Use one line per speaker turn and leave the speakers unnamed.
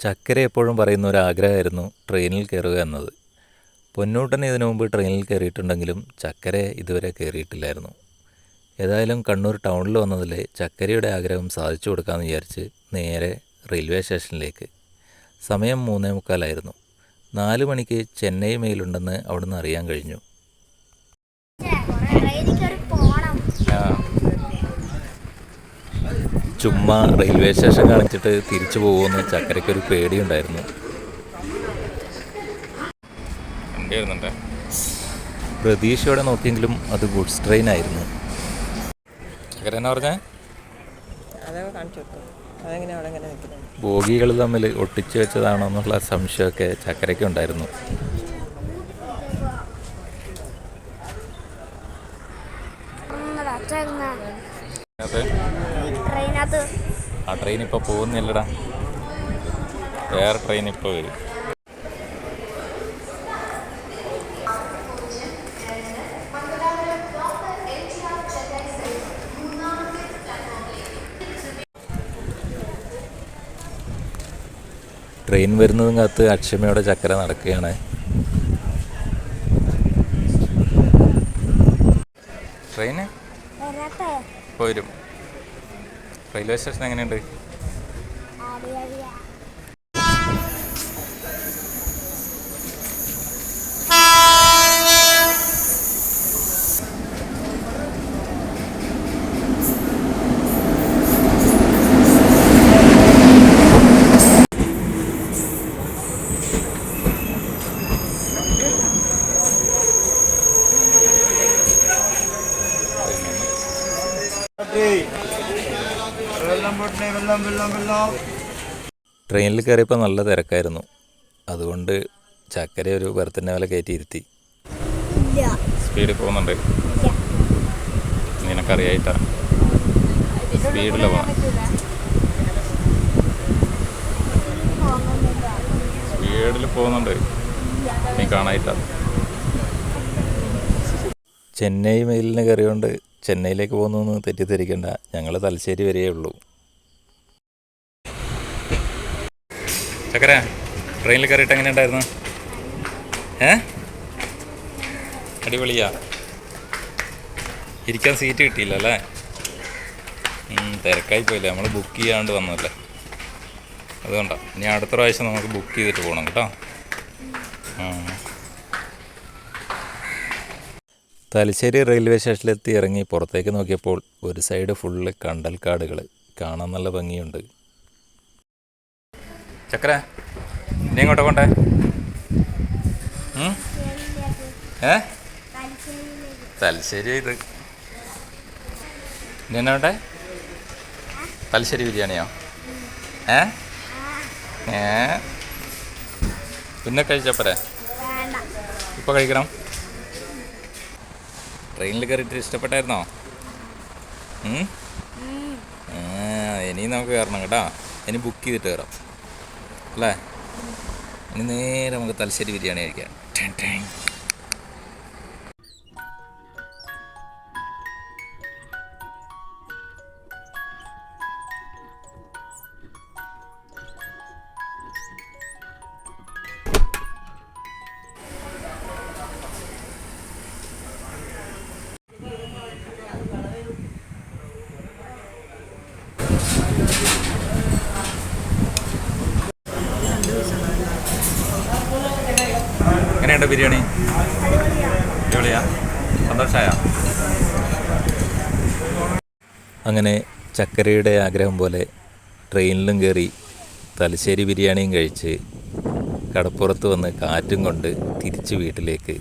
ചക്കര എപ്പോഴും പറയുന്ന ഒരു ആഗ്രഹമായിരുന്നു ട്രെയിനിൽ കയറുക എന്നത്. പൊന്നൂട്ടൻ ഇതിനു മുമ്പ് ട്രെയിനിൽ കയറിയിട്ടുണ്ടെങ്കിലും ചക്കര ഇതുവരെ കയറിയിട്ടില്ലായിരുന്നു. ഏതായാലും കണ്ണൂർ ടൗണിൽ വന്നതിൽ ചക്കരയുടെ ആഗ്രഹം സാധിച്ചു കൊടുക്കാമെന്ന് വിചാരിച്ച് നേരെ റെയിൽവേ സ്റ്റേഷനിലേക്ക്. സമയം മൂന്നേ മുക്കാലായിരുന്നു നാല് മണിക്ക് ചെന്നൈ മെയിലുണ്ടെന്ന് അവിടുന്ന് അറിയാൻ കഴിഞ്ഞു
ട്രെയിനിൽ കയറി പോണം
ചുമ്മാ റെയിൽവേ സ്റ്റേഷൻ കാണിച്ചിട്ട് തിരിച്ചു പോകുമെന്ന് ചക്കരയ്ക്ക് ഒരു പേടിയുണ്ടായിരുന്നു. പ്രതീക്ഷയോടെ നോക്കിയെങ്കിലും അത് ഗുഡ്സ് ട്രെയിൻ ആയിരുന്നു. ചക്കര എന്നാ പറഞ്ഞേ? ബോഗികൾ തമ്മിൽ ഒട്ടിച്ചു വെച്ചതാണോ എന്നുള്ള സംശയമൊക്കെ ചക്കരയ്ക്ക് ഉണ്ടായിരുന്നു. അതെ.
ട്രെയിനകത്ത്.
ആ ട്രെയിൻ ഇപ്പോൾ പോകുന്നില്ലടാ. വേറെ ട്രെയിൻ ഇപ്പോൾ വരും. ട്രെയിൻ വരുന്നതും കാത്ത് അക്ഷമയുടെ ചക്കര നടക്കുകയാണ്. ട്രെയിന്? പോരും. റെയിൽവേ സ്റ്റേഷൻ എങ്ങനെയുണ്ട്?
അറിയാ
വെള്ളം പൊട്ടണേ വെള്ളം വെള്ളം വെള്ളം.
ട്രെയിനിൽ കയറിയപ്പോൾ നല്ല തിരക്കായിരുന്നു. അതുകൊണ്ട് ചക്കര ഒരു ബർത്തിന്റെ വില കയറ്റി ഇരുത്തി.
ഇല്ല.
സ്പീഡിൽ പോകുന്നുണ്ട്. നിനക്കറിയായിട്ടാ സ്പീഡിൽ പോകണം സ്പീഡിൽ പോകുന്നുണ്ട്. നീ കാണായിട്ടാ. ചെന്നൈ മെയിലിന് കയറിയോണ്ട് ചെന്നൈയിലേക്ക് പോകുന്നു തെറ്റിദ്ധരിക്കേണ്ട. ഞങ്ങൾ തലശ്ശേരി വരെയേ ഉള്ളൂ. ചക്കര ട്രെയിനിൽ കയറിയിട്ട് എങ്ങനെ ഉണ്ടായിരുന്നു? ഏ? അടിപൊളിയാ. ഇരിക്കാൻ സീറ്റ് കിട്ടിയില്ല അല്ലേ തിരക്കായി പോയില്ലേ. നമ്മൾ ബുക്ക് ചെയ്യാണ്ട് വന്നതല്ലേ. അതുകൊണ്ടാണ് ഇനി അടുത്ത പ്രാവശ്യം നമുക്ക് ബുക്ക് ചെയ്തിട്ട് പോകണം കേട്ടോ. തലശ്ശേരി റെയിൽവേ സ്റ്റേഷനിലെത്തി ഇറങ്ങി പുറത്തേക്ക് നോക്കിയപ്പോൾ ഒരു സൈഡ് ഫുള്ള് കണ്ടൽക്കാടുകൾ കാണാൻ നല്ല ഭംഗിയുണ്ട്. ചക്കര നീ ഇങ്ങോട്ട് കൊണ്ടേ? ഏ? തലശ്ശേരി ഇത്. നീ എന്നാ വേണ്ടേ? തലശ്ശേരി ബിരിയാണിയോ? ഏ? ഏ? പിന്നെ കഴിച്ചപ്പോരെ ഇപ്പോൾ കഴിക്കണം. ട്രെയിനിൽ കയറിയിട്ട് ഇഷ്ടപ്പെട്ടായിരുന്നോ? ഇനിയും നമുക്ക് കയറണം കേട്ടോ. ഇനി ബുക്ക് ചെയ്തിട്ട് കയറാം. അല്ലേ ഇനി നേരെ നമുക്ക് തലശ്ശേരി ബിരിയാണി കഴിക്കാം ടെൻ ടെൻ. എങ്ങനെയുണ്ട് ബിരിയാണി? അടിപൊളിയാ? സന്തോഷമായ അങ്ങനെ ചക്കരയുടെ ആഗ്രഹം പോലെ ട്രെയിനിലും കയറി തലശ്ശേരി ബിരിയാണിയും കഴിച്ച് കടപ്പുറത്ത് വന്ന് കാറ്റും കൊണ്ട് തിരിച്ച് വീട്ടിലേക്ക്